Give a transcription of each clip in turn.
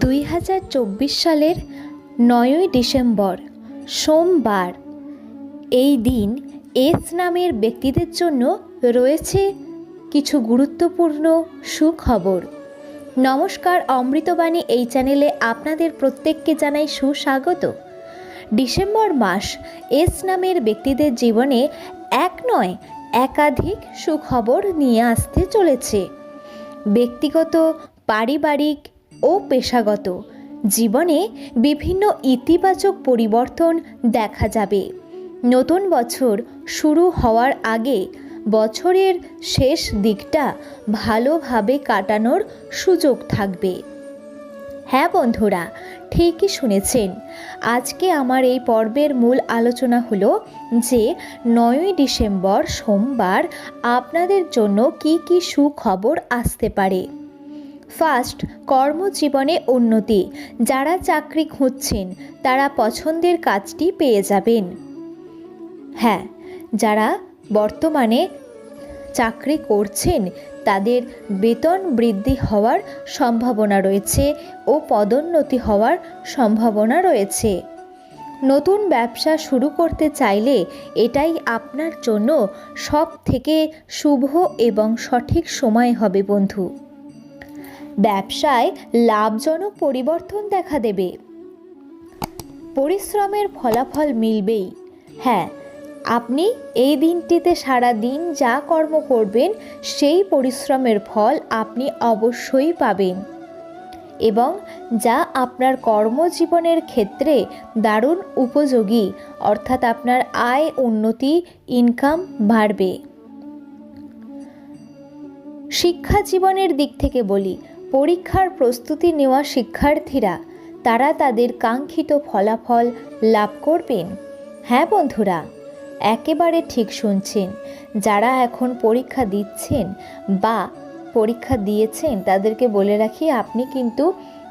দুই হাজার চব্বিশ সালের নয়ই ডিসেম্বর, সোমবার। এই দিন এস নামের ব্যক্তিদের জন্য রয়েছে কিছু গুরুত্বপূর্ণ সুখবর। নমস্কার, অমৃতবাণী এই চ্যানেলে আপনাদের প্রত্যেককে জানাই সুস্বাগত। ডিসেম্বর মাস এস নামের ব্যক্তিদের জীবনে এক নয়, একাধিক সুখবর নিয়ে আসতে চলেছে। ব্যক্তিগত, পারিবারিক ও পেশাগত। জীবনে বিভিন্ন ইতিবাচক পরিবর্তন দেখা যাবে। নতুন বছর শুরু হওয়ার আগে বছরের শেষ দিকটা ভালোভাবে কাটানোর সুযোগ থাকবে। হ্যাঁ বন্ধুরা, ঠিকই শুনেছেন। আজকে আমার এই পর্বের মূল আলোচনা হলো যে নয়ই ডিসেম্বর সোমবার আপনাদের জন্য কি কি সুখবর আসতে পারে। ফার্স্ট কর্মজীবনে উন্নতি। যারা চাকরি খুঁজছেন, তারা পছন্দের কাজটি পেয়ে যাবেন। হ্যাঁ যারা বর্তমানে চাকরি করছেন, তাদের বেতন বৃদ্ধি হওয়ার সম্ভাবনা রয়েছে ও পদোন্নতি হওয়ার সম্ভাবনা রয়েছে। নতুন ব্যবসা শুরু করতে চাইলে এটাই আপনার জন্য সব থেকে শুভ এবং সঠিক সময় হবে, বন্ধু। ব্যবসায় লাভজনক পরিবর্তন দেখা দেবে। পরিশ্রমের ফলাফল মিলবেই। হ্যাঁ আপনি এই দিনটিতে সারা দিন যা কর্ম করবেন, সেই পরিশ্রমের ফল আপনি অবশ্যই পাবেন। এবং যা আপনার কর্মজীবনের ক্ষেত্রে দারুণ উপযোগী, অর্থাৎ আপনার আয়, উন্নতি ইনকাম বাড়বে। শিক্ষা জীবনের দিক থেকে বলি পরীক্ষার প্রস্তুতি নেওয়া শিক্ষার্থীরা, তারা তাদের কাঙ্ক্ষিত ফলাফল লাভ করবেন। হ্যাঁ বন্ধুরা, একেবারে ঠিক শুনছেন। যারা এখন পরীক্ষা দিচ্ছেন বা পরীক্ষা দিয়েছেন, তাদেরকে বলে রাখি, আপনি কিন্তু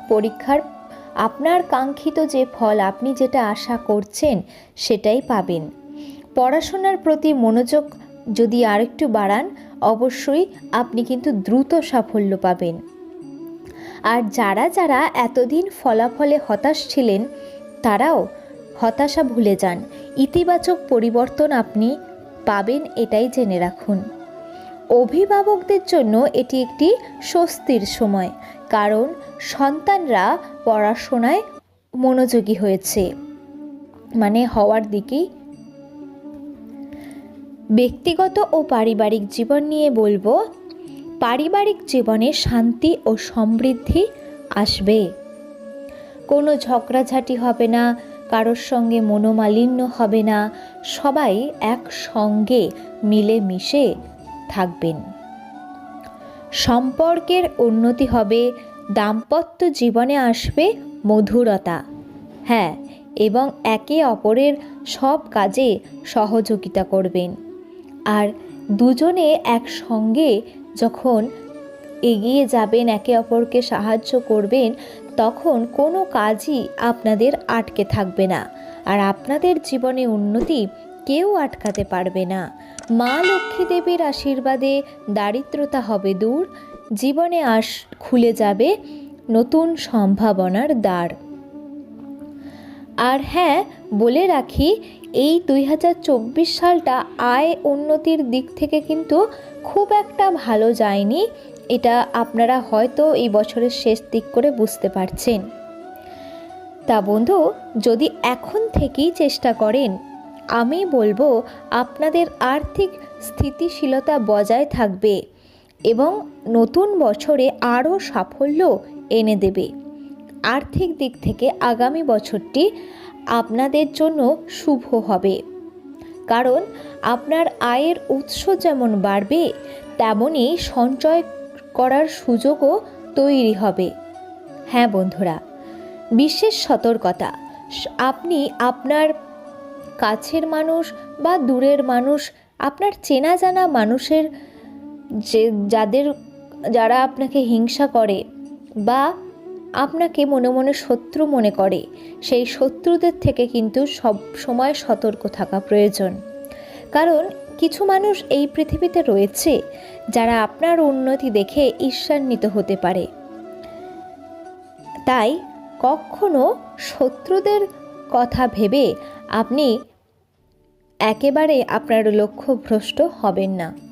পরীক্ষার আপনার কাঙ্ক্ষিত যে ফল, আপনি যেটা আশা করছেন, সেটাই পাবেন। পড়াশোনার প্রতি মনোযোগ যদি আরেকটু বাড়ান, অবশ্যই আপনি কিন্তু দ্রুত সাফল্য পাবেন। আর যারা যারা এতদিন ফলাফলে হতাশ ছিলেন, তারাও হতাশা ভুলে যান। ইতিবাচক পরিবর্তন আপনি পাবেন এটাই জেনে রাখুন। অভিভাবকদের জন্য এটি একটি স্বস্তির সময়, কারণ সন্তানরা পড়াশোনায় মনোযোগী হয়েছে মানে হওয়ার দিকেই। ব্যক্তিগত ও পারিবারিক জীবন নিয়ে বলব পারিবারিক জীবনে শান্তি ও সমৃদ্ধি আসবে। কোনো ঝগড়াঝাটি হবে না, কারোর সঙ্গে মনোমালিন্য হবে না, সবাই একসঙ্গে মিলেমিশে থাকবেন। সম্পর্কের উন্নতি হবে, দাম্পত্য জীবনে আসবে মধুরতা। হ্যাঁ এবং একে অপরের সব কাজে সহযোগিতা করবেন। আর দুজনে একসঙ্গে যখন এগিয়ে যাবেন, একে অপরকে সাহায্য করবেন, তখন কোনো কাজই আপনাদের আটকে থাকবে না। আর আপনাদের জীবনে উন্নতি কেউ আটকাতে পারবে না। মা লক্ষ্মী দেবীর আশীর্বাদে দারিদ্রতা হবে দূর, জীবনে আস খুলে যাবে নতুন সম্ভাবনার দ্বার। আর হ্যাঁ বলে রাখি এই দুই হাজার চব্বিশ সালটা আয় উন্নতির দিক থেকে কিন্তু খুব একটা ভালো যায়নি। এটা আপনারা হয়তো এই বছরের শেষ দিক করে বুঝতে পারছেন। তা বন্ধু, যদি এখন থেকেই চেষ্টা করেন, আমি বলব আপনাদের আর্থিক স্থিতিশীলতা বজায় থাকবে এবং নতুন বছরে আরও সাফল্য এনে দেবে। আর্থিক দিক থেকে আগামী বছরটি আপনাদের জন্য শুভ হবে। কারণ আপনার আয়ের উৎস যেমন বাড়বে তেমনই সঞ্চয় করার সুযোগও তৈরি হবে। হ্যাঁ বন্ধুরা, বিশেষ সতর্কতা, আপনি আপনার কাছের মানুষ বা দূরের মানুষ, আপনার চেনা জানা মানুষের যে, যাদের, যারা আপনাকে হিংসা করে বা আপনাকে মনে মনে শত্রু মনে করে। সেই শত্রুদের থেকে কিন্তু সব সময় সতর্ক থাকা প্রয়োজন। কারণ কিছু মানুষ এই পৃথিবীতে রয়েছে যারা আপনার উন্নতি দেখে ঈর্ষান্বিত হতে পারে। তাই কখনো শত্রুদের কথা ভেবে আপনি একেবারে আপনার লক্ষ্য ভ্রষ্ট হবেন না।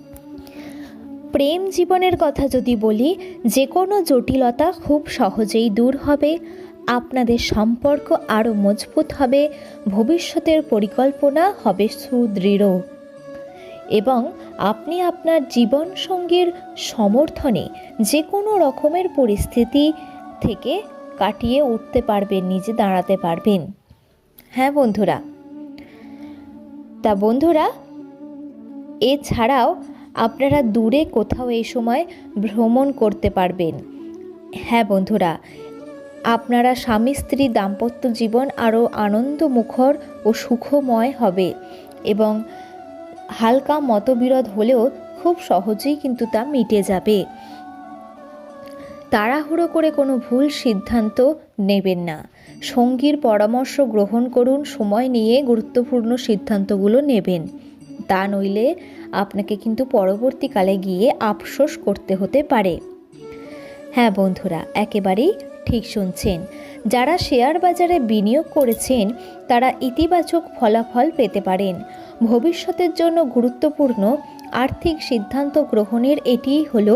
প্রেম জীবনের কথা যদি বলি, যে কোনো জটিলতা খুব সহজেই দূর হবে। আপনাদের সম্পর্ক আরও মজবুত হবে, ভবিষ্যতের পরিকল্পনা হবে সুদৃঢ়। এবং আপনি আপনার জীবনসঙ্গীর সমর্থনে যে কোনো রকমের পরিস্থিতি থেকে কাটিয়ে উঠতে পারবেন, নিজে দাঁড়াতে পারবেন। হ্যাঁ বন্ধুরা। তা বন্ধুরা, এছাড়াও আপনারা দূরে কোথাও এই সময় ভ্রমণ করতে পারবেন। হ্যাঁ বন্ধুরা, আপনারা স্বামী স্ত্রী দাম্পত্য জীবন আরও আনন্দমুখর ও সুখময় হবে এবং হালকা মতবিরোধ হলেও খুব সহজেই কিন্তু তা মিটে যাবে। তাড়াহুড়ো করে কোনো ভুল সিদ্ধান্ত নেবেন না। সঙ্গীর পরামর্শ গ্রহণ করুন, সময় নিয়ে গুরুত্বপূর্ণ সিদ্ধান্তগুলো নেবেন। তা নইলে আপনাকে কিন্তু পরবর্তীকালে গিয়ে আফসোস করতে হতে পারে। হ্যাঁ বন্ধুরা, একেবারেই ঠিক শুনছেন। যারা শেয়ার বাজারে বিনিয়োগ করেছেন, তারা ইতিবাচক ফলাফল পেতে পারেন। ভবিষ্যতের জন্য গুরুত্বপূর্ণ আর্থিক সিদ্ধান্ত গ্রহণের এটি হলো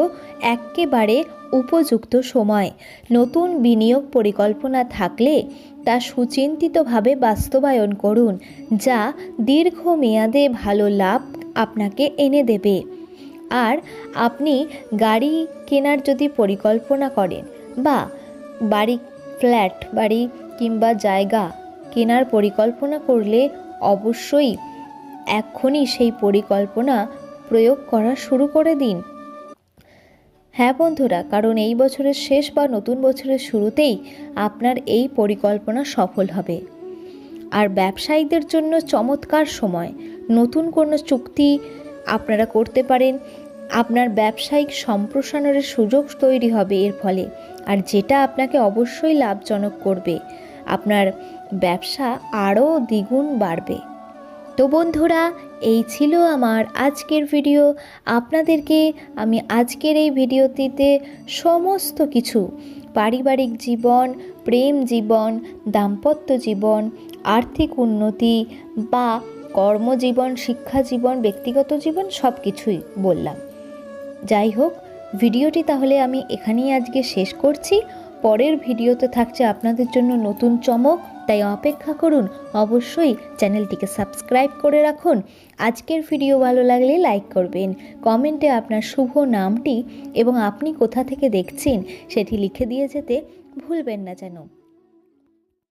একেবারে উপযুক্ত সময়। নতুন বিনিয়োগ পরিকল্পনা থাকলে তা সুচিন্তিতভাবে বাস্তবায়ন করুন, যা দীর্ঘমেয়াদে ভালো লাভ আপনাকে এনে দেবে। আর আপনি গাড়ি কেনার যদি পরিকল্পনা করেন বা বাড়ি ফ্ল্যাট, বাড়ি কিংবা জায়গা কেনার পরিকল্পনা করলে অবশ্যই এক্ষুনি সেই পরিকল্পনা প্রয়োগ করা শুরু করে দিন। হ্যাঁ বন্ধুরা, কারণ এই বছরের শেষ বা নতুন বছরের শুরুতেই আপনার এই পরিকল্পনা সফল হবে। আর ব্যবসায়ীদের জন্য চমৎকার সময়। নতুন কোনো চুক্তি আপনারা করতে পারেন। আপনার ব্যবসায়িক সম্প্রসারণের সুযোগ তৈরি হবে এর ফলে। আর যেটা আপনাকে অবশ্যই লাভজনক করবে। আপনার ব্যবসা আরও দ্বিগুণ বাড়বে। তো বন্ধুরা, এই ছিল আমার আজকের ভিডিও আপনাদেরকে আমি আজকের এই ভিডিওটিতে সমস্ত কিছু, পারিবারিক জীবন, প্রেম জীবন, দাম্পত্য জীবন, আর্থিক উন্নতি বা কর্মজীবন, শিক্ষা জীবন, ব্যক্তিগত জীবন সব কিছুই বললাম। যাই হোক, ভিডিওটি তাহলে আমি এখানেই আজকে শেষ করছি। পরের ভিডিওতে থাকছে আপনাদের জন্য নতুন চমক। তাই অপেক্ষা করুন, অবশ্যই চ্যানেলটিকে সাবস্ক্রাইব করে রাখুন। আজকের ভিডিও ভালো লাগলে লাইক করবেন, কমেন্টে আপনার শুভ নামটি এবং আপনি কোথা থেকে দেখছেন সেটি লিখে দিয়ে যেতে ভুলবেন না যেন।